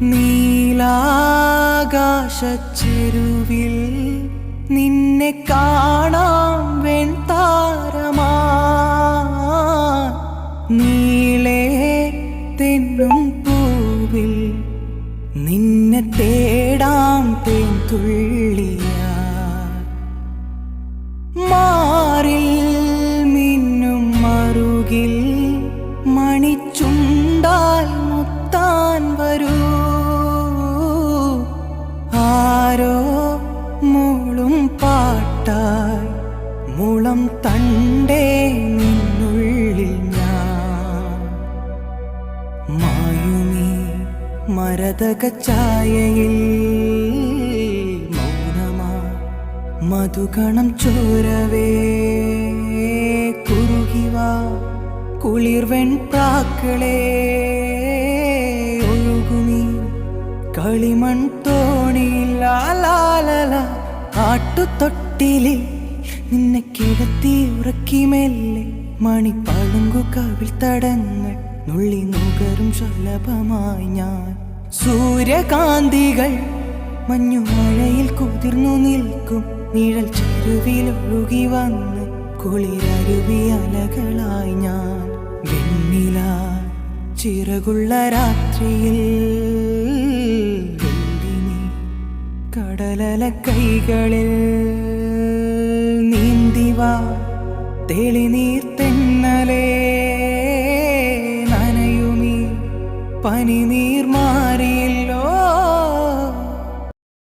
നീലാകാശച്ചെരുവിൽ നിന്നെ കാണാം വെൺതാരമാ. നീളേ തെന്നും പൂവിൽ നിന്നെ തേടാം തേൻതുള്ളിയാ മാറിൽ മിന്നും മറുകിൽ മണിച്ചുണ്ടാൽ മുത്താൻ വരൂ. മുളം തണ്ടേ നിന്നുള്ളിൽ ഞാൻ. മായുമീ മരതക ചായയിൽ മൗനമാ മധുകണം ചോരവേ. കുറുകിവാ കുളിർവെൺ പ്രാക്കളേ. ഒഴുകുമീ കളിമൺ തോണിയില്ലാലാലല ആട്ടുതൊട്ടിലിൽ നിന്നെ കിടത്തി ഉറക്കി മെല്ലെ മണിപ്പാളുങ്കു കവിൽ തടങ്ങൾ നുള്ളി നുകരും ശലഭമായി ഞാൻ. സൂര്യകാന്തികൾ മഞ്ഞു മഴയിൽ കുതിർന്നു നിൽക്കും നിഴൽ ചെരുവിൽ ഒഴുകി വന്ന് കുളിരരുവി അലകളായി ഞാൻ. വെണ്ണില ചിറകുള്ള രാത്രിയിൽ കടലല കൈകളിൽ വാ തെളിനീർ തെന്നലേ നനയുമീ പനിനീർ മാറിയില്ലോ.